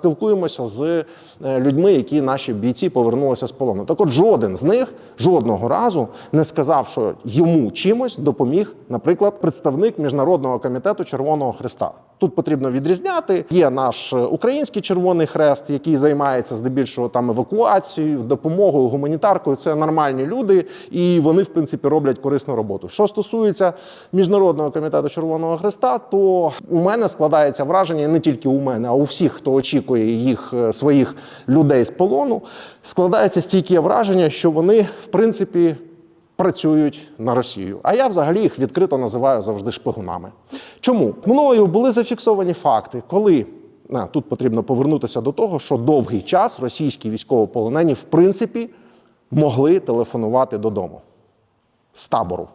спілкуємося з е, людьми, які наші бійці повернулися з полону. Так от жоден з них жодного разу не сказав, що йому чимось допоміг, наприклад, представник міжнародного комітету Червоного Христа. Тут потрібно відрізняти. Є наш е, український Червоний Хрест, який займається здебільшого там евакуацією, допомогою, гуманітаркою. Це нормальні люди, і вони, в принципі, роблять корисну роботу. Що стосується міжнародного комітету Червоного Хреста, то у мене складається враження не тільки у мене, а у всіх, хто очікує їх е, своїх людей з полону, складається стійке враження, що вони, в принципі, працюють на Росію. А я взагалі їх відкрито називаю завжди шпигунами. Чому мною були зафіксовані факти, коли а, тут потрібно повернутися до того, що довгий час російські військовополонені в принципі могли телефонувати додому з табору.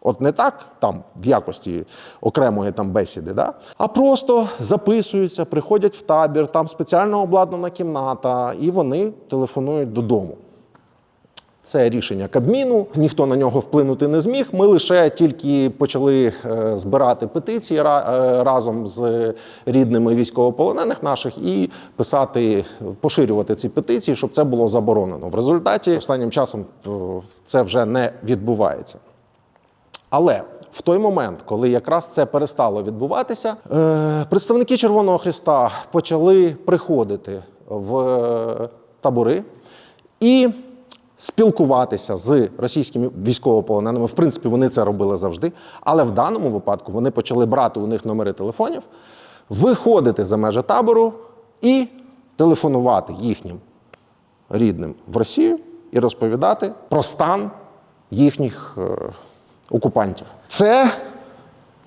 От не так там в якості окремої там бесіди, да? а просто записуються, приходять в табір, там спеціально обладнана кімната, і вони телефонують додому. Це рішення Кабміну, ніхто на нього вплинути не зміг. Ми лише тільки почали е, збирати петиції е, разом з рідними військовополонених наших і писати, поширювати ці петиції, щоб це було заборонено. В результаті останнім часом е, це вже не відбувається. Але в той момент, коли якраз це перестало відбуватися, представники Червоного Христа почали приходити в табори і спілкуватися з російськими військовополоненими. В принципі, вони це робили завжди. Але в даному випадку вони почали брати у них номери телефонів, виходити за межі табору і телефонувати їхнім рідним в Росію і розповідати про стан їхніх е, окупантів. Це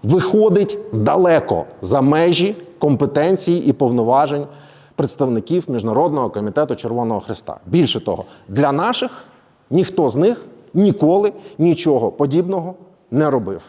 виходить далеко за межі компетенції і повноважень представників Міжнародного комітету Червоного Христа. Більше того, для наших ніхто з них ніколи нічого подібного не робив.